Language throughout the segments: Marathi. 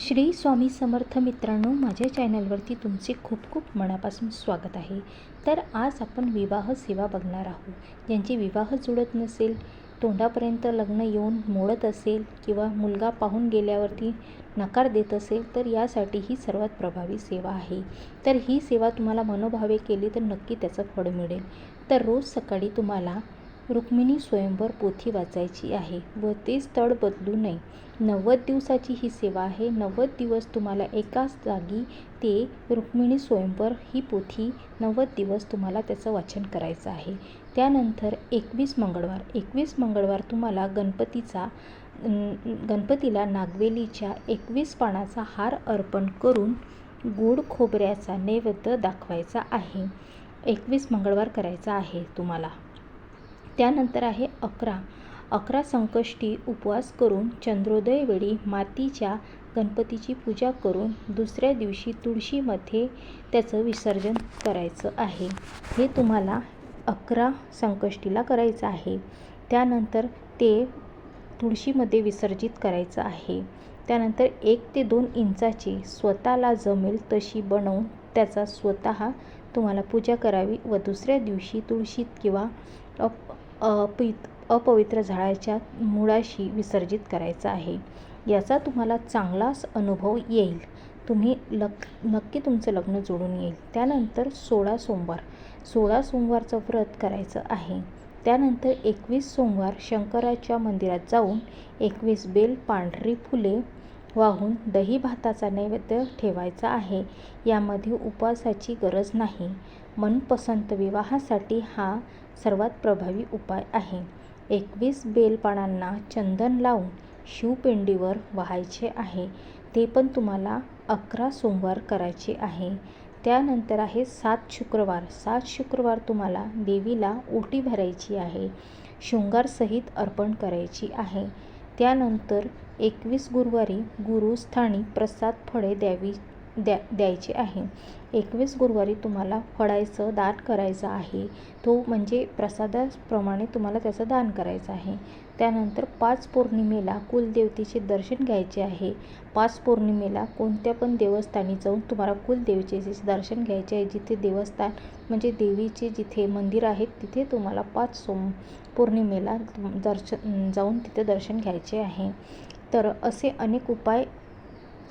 श्री स्वामी समर्थ मित्रांनो माझ्या चॅनलवरती तुमचे खूप खूप मनापासून स्वागत आहे. तर आज आपण विवाह सेवा बघणार आहोत. ज्यांचे विवाह जुळत नसेल तोंडापर्यंत लग्न येऊन मोडत असेल किंवा मुलगा पाहून गेल्यावरती नकार देत असेल तर यासाठी ही सर्वात प्रभावी सेवा आहे. तर ही सेवा तुम्हाला मनोभावे केली तर नक्की त्याचं फळ मिळेल. तर रोज सकाळी तुम्हाला रुक्मिणी स्वयंवर पोथी वाचायची आहे व ते स्थळ बदलू नये. नव्वद दिवसाची ही सेवा आहे. नव्वद दिवस तुम्हाला एकाच जागी ते रुक्मिणी स्वयंवर ही पोथी नव्वद दिवस तुम्हाला त्याचं वाचन करायचं आहे. त्यानंतर एकवीस मंगळवार. एकवीस मंगळवार तुम्हाला गणपतीचा गणपतीला नागवेलीच्या एकवीस पानाचा हार अर्पण करून गोड खोबऱ्याचा नैवेद्य दाखवायचा आहे. एकवीस मंगळवार करायचा आहे तुम्हाला. त्यानंतर आहे अकरा. अकरा संकष्टी उपवास करून चंद्रोदय वेळी मातीच्या गणपतीची पूजा करून दुसऱ्या दिवशी तुळशीमध्ये त्याचं विसर्जन करायचं आहे. हे तुम्हाला अकरा संकष्टीला करायचं आहे. त्यानंतर ते तुळशीमध्ये विसर्जित करायचं आहे. त्यानंतर एक ते दोन इंचाची स्वतःला जमेल तशी बनवून त्याचा स्वतः तुम्हाला पूजा करावी व दुसऱ्या दिवशी तुळशीत किंवा अप अपित अपवित्र झाडाच्या मुळाशी विसर्जित करायचा आहे. याचा तुम्हाला चांगलाच अनुभव येईल. तुम्ही लक नक्की तुमचं लग्न जोडून येईल. त्यानंतर सोळा सोमवार. सोळा सोमवारचं व्रत करायचं आहे. त्यानंतर एकवीस सोमवार शंकराच्या मंदिरात जाऊन एकवीस बेल पांढरी फुले वाहून दही भाताचा नैवेद्य ठेवायचा आहे. यामध्ये उपवासाची गरज नाही. मनपसंत विवाहासाठी हा सर्वात प्रभावी उपाय आहे. एकवीस बेलपानांना चंदन लावून शिवपिंडीवर वाहायचे आहे. ते पण तुम्हाला अकरा सोमवार करायचे आहे. त्यानंतर आहे सात शुक्रवार. सात शुक्रवार तुम्हाला देवीला ओटी भरायची आहे. शृंगारसहित अर्पण करायची आहे. त्यानंतर एकवीस गुरुवारी गुरुस्थानी प्रसाद फळे द्यावी द्या द्यायचे आहे. एकवीस गुरुवारी तुम्हाला फळायचं दान करायचं आहे. तो म्हणजे प्रसादाप्रमाणे तुम्हाला त्याचं दान करायचं आहे. त्यानंतर पाच पौर्णिमेला कुलदेवतेचे दर्शन घ्यायचे आहे. पाच पौर्णिमेला कोणत्या पण देवस्थानी जाऊन तुम्हाला कुलदेवीचे दर्शन घ्यायचे आहे. जिथे देवस्थान म्हणजे देवीचे जिथे मंदिर आहेत तिथे तुम्हाला पाच सोम पौर्णिमेला दर्शन जाऊन तिथे दर्शन घ्यायचे आहे. तर असे अनेक उपाय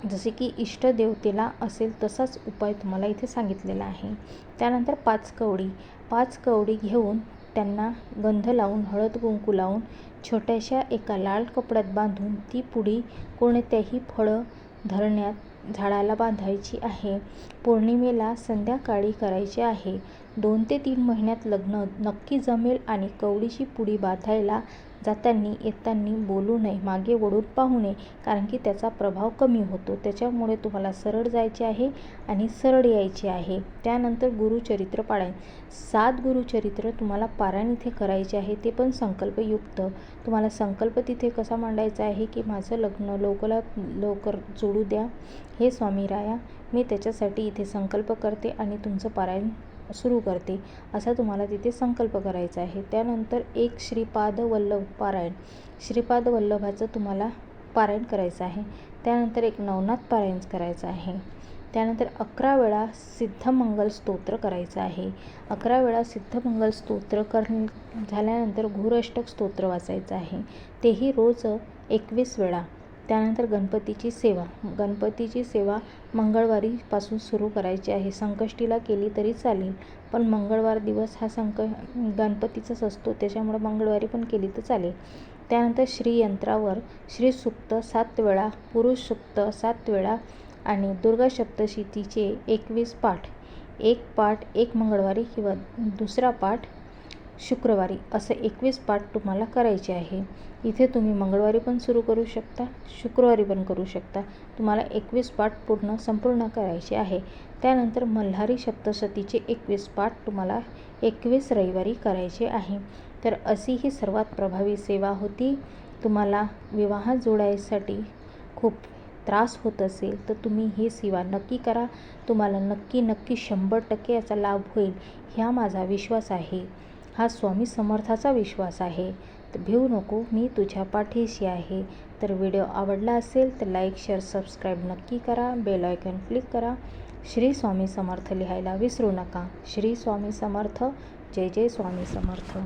जसे की इष्टदेवतेला असेल तसाच उपाय तुम्हाला इथे सांगितलेला आहे. त्यानंतर पाच कवडी. पाच कवडी घेऊन त्यांना गंध लावून हळद कुंकू लावून छोट्याशा एका लाल कपड्यात बांधून ती पुडी कोणत्याही फळं धरण्यात झाडाला बांधायची आहे. पौर्णिमेला संध्याकाळी करायची आहे. दोन ते तीन महिन्यात लग्न नक्की जमेल आणि कवडीची पुडी बांधायला जाताना येताना बोलू नये मागे वळून पाहू नये कारण की त्याचा प्रभाव कमी होतो. त्याच्यामुळे तुम्हाला सरळ जायचे आहे आणि सरळ यायचे आहे. त्यानंतर गुरुचरित्र पारायण सात गुरुचरित्र तुम्हाला पारायण इथे करायचे आहे ते पण संकल्पयुक्त. तुम्हाला संकल्प तिथे कसा मांडायचा आहे की माझं लग्न लवकरात लवकर जोडू द्या. हे स्वामी राया मी त्याच्यासाठी इथे संकल्प करते आणि तुमचं पारायण सुरू करते असा तुम्हाला तिथे संकल्प करायचा आहे. त्यानंतर एक श्रीपाद वल्लभ पारायण. श्रीपाद वल्लभाचं तुम्हाला पारायण करायचं आहे. त्यानंतर एक नवनाथ पारायण करायचं आहे. त्यानंतर अकरा वेळा सिद्धमंगल स्तोत्र करायचं आहे. अकरा वेळा सिद्धमंगल स्तोत्र कर झाल्यानंतर घोरष्टक स्तोत्र वाचायचं आहे. तेही रोज एकवीस वेळा. त्यानंतर गणपतीची सेवा. गणपतीची सेवा मंगळवारीपासून सुरू करायची आहे. संकष्टीला केली तरी चालेल पण मंगळवार दिवस हा संक गणपतीचाच असतो. त्याच्यामुळे मंगळवारी पण केली तर चालेल. त्यानंतर श्रीयंत्रावर श्रीसुक्त सात वेळा पुरुष सुक्त सात वेळा आणि दुर्गा सप्तशतीचे एकवीस पाठ. एक पाठ एक मंगळवारी किंवा दुसरा पाठ शुक्रवारी असं एकवीस पाठ तुम्हाला करायचे आहे. इथे तुम्ही मंगळवारी पण सुरू करू शकता शुक्रवारी पण करू शकता. तुम्हाला एकवीस पाठ पूर्ण संपूर्ण करायचे आहे. त्यानंतर मल्हारी सप्तशतीचे एकवीस पाठ तुम्हाला एकवीस रविवारी करायचे आहे. तर अशी ही सर्वात प्रभावी सेवा होती. तुम्हाला विवाह जोडायसाठी खूप त्रास होत असेल तर तुम्ही ही सेवा नक्की करा. तुम्हाला नक्की नक्की शंभर टक्के याचा लाभ होईल ह्या माझा विश्वास आहे. हा स्वामी समर्थाचा विश्वास आहे. तर भिवू नको मी तुझ्या पाठीशी आहे. तर व्हिडिओ आवडला असेल तर लाईक शेअर सबस्क्राईब नक्की करा. बेल आयकॉन क्लिक करा. श्री स्वामी समर्थ लिहायला विसरू नका. श्री स्वामी समर्थ. जय जय स्वामी समर्थ.